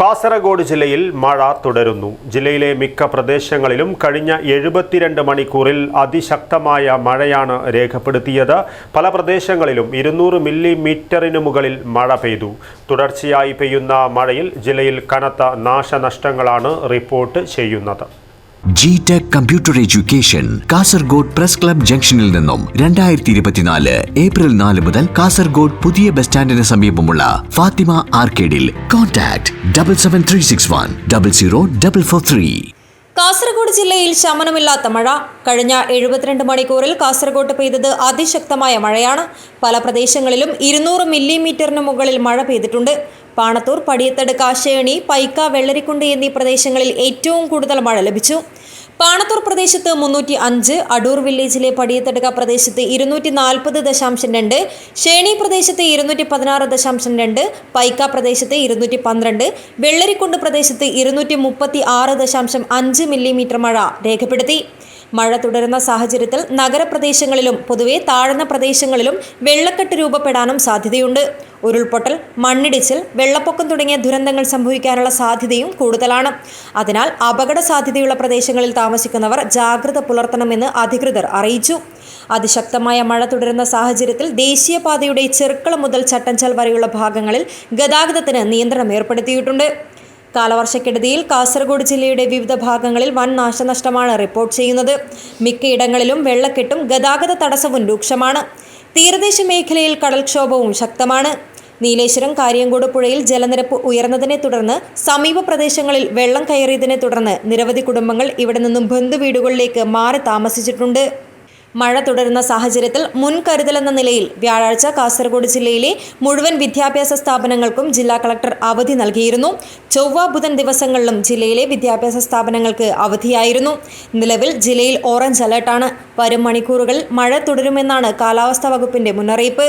കാസർഗോഡ് ജില്ലയിൽ മഴ തുടരുന്നു. ജില്ലയിലെ മിക്ക പ്രദേശങ്ങളിലും കഴിഞ്ഞ എഴുപത്തിരണ്ട് മണിക്കൂറിൽ അതിശക്തമായ മഴയാണ് രേഖപ്പെടുത്തിയത്. പല പ്രദേശങ്ങളിലും ഇരുന്നൂറ് മില്ലിമീറ്ററിന് മുകളിൽ മഴ പെയ്തു. തുടർച്ചയായി പെയ്യുന്ന മഴയിൽ ജില്ലയിൽ കനത്ത നാശനഷ്ടങ്ങളാണ് റിപ്പോർട്ട് ചെയ്യുന്നത്. G tech computer education Kasaragod press club ജംഗ്ഷനിൽ നിന്നും രണ്ടായിരത്തി ഇരുപത്തിനാല് ഏപ്രിൽ നാല് മുതൽ കാസർഗോഡ് പുതിയ ബസ് സ്റ്റാൻഡിന് സമീപമുള്ള Fathima ആർക്കേഡിൽ contact double seven three six one double zero double four three Kasaragod ജില്ലയിൽ ശമനമില്ലാത്ത മഴ. കഴിഞ്ഞ എഴുപത്തിരണ്ട് മണിക്കൂറിൽ കാസർഗോഡ് പെയ്തത് അതിശക്തമായ മഴയാണ്. പല പ്രദേശങ്ങളിലും ഇരുന്നൂറ് മില്ലിമീറ്ററിന് മുകളിൽ മഴ പെയ്തിട്ടുണ്ട്. പാണത്തൂർ പടിയത്തട് കാശേണി പൈക്ക വെള്ളരിക്കുണ്ട് എന്നീ പ്രദേശങ്ങളിൽ ഏറ്റവും കൂടുതൽ മഴ ലഭിച്ചു. പാണത്തൂർ പ്രദേശത്ത് മുന്നൂറ്റി അഞ്ച് അടൂർ വില്ലേജിലെ പടിയത്തടുക പ്രദേശത്ത് ഇരുന്നൂറ്റി നാൽപ്പത് ദശാംശം രണ്ട് ഷേണി പ്രദേശത്ത് ഇരുന്നൂറ്റി പതിനാറ് ദശാംശം രണ്ട് പൈക്ക പ്രദേശത്ത് ഇരുന്നൂറ്റി പന്ത്രണ്ട് വെള്ളരിക്കുണ്ട് പ്രദേശത്ത് ഇരുന്നൂറ്റി മുപ്പത്തി ആറ് ദശാംശം അഞ്ച് മില്ലിമീറ്റർ മഴ രേഖപ്പെടുത്തി. മഴ തുടരുന്ന സാഹചര്യത്തിൽ നഗരപ്രദേശങ്ങളിലും പൊതുവെ താഴ്ന്ന പ്രദേശങ്ങളിലും വെള്ളക്കെട്ട് രൂപപ്പെടാനും സാധ്യതയുണ്ട്. ഉരുൾപൊട്ടൽ മണ്ണിടിച്ചിൽ വെള്ളപ്പൊക്കം തുടങ്ങിയ ദുരന്തങ്ങൾ സംഭവിക്കാനുള്ള സാധ്യതയും കൂടുതലാണ്. അതിനാൽ അപകട സാധ്യതയുള്ള പ്രദേശങ്ങളിൽ താമസിക്കുന്നവർ ജാഗ്രത പുലർത്തണമെന്ന് അധികൃതർ അറിയിച്ചു. അതിശക്തമായ മഴ തുടരുന്ന സാഹചര്യത്തിൽ ദേശീയപാതയുടെ ചെറുക്കളം മുതൽ ചട്ടഞ്ചൽ വരെയുള്ള ഭാഗങ്ങളിൽ ഗതാഗതത്തിന് നിയന്ത്രണം ഏർപ്പെടുത്തിയിട്ടുണ്ട്. കാലവർഷക്കെടുതിയിൽ കാസർഗോഡ് ജില്ലയുടെ വിവിധ ഭാഗങ്ങളിൽ വൻ നാശനഷ്ടമാണ് റിപ്പോർട്ട് ചെയ്യുന്നത്. മിക്കയിടങ്ങളിലും വെള്ളക്കെട്ടും ഗതാഗത തടസ്സവും രൂക്ഷമാണ്. തീരദേശ മേഖലയിൽ കടൽക്ഷോഭവും ശക്തമാണ്. നീലേശ്വരം കാര്യങ്കോട് പുഴയിൽ ജലനിരപ്പ് ഉയർന്നതിനെ തുടർന്ന് സമീപ പ്രദേശങ്ങളിൽ വെള്ളം കയറിയതിനെ തുടർന്ന് നിരവധി കുടുംബങ്ങൾ ഇവിടെ നിന്നും ബന്ധുവീടുകളിലേക്ക് മാറി താമസിച്ചിട്ടുണ്ട്. മഴ തുടരുന്ന സാഹചര്യത്തിൽ മുൻകരുതലെന്ന നിലയിൽ വ്യാഴാഴ്ച കാസർഗോഡ് ജില്ലയിലെ മുഴുവൻ വിദ്യാഭ്യാസ സ്ഥാപനങ്ങൾക്കും ജില്ലാ കളക്ടർ അവധി നൽകിയിരുന്നു. ചൊവ്വ ബുധൻ ദിവസങ്ങളിലും ജില്ലയിലെ വിദ്യാഭ്യാസ സ്ഥാപനങ്ങൾക്ക് അവധിയായിരുന്നു. നിലവിൽ ജില്ലയിൽ ഓറഞ്ച് അലർട്ടാണ്. വരും മണിക്കൂറുകളിൽ മഴ തുടരുമെന്നാണ് കാലാവസ്ഥാ വകുപ്പിന്റെ മുന്നറിയിപ്പ്.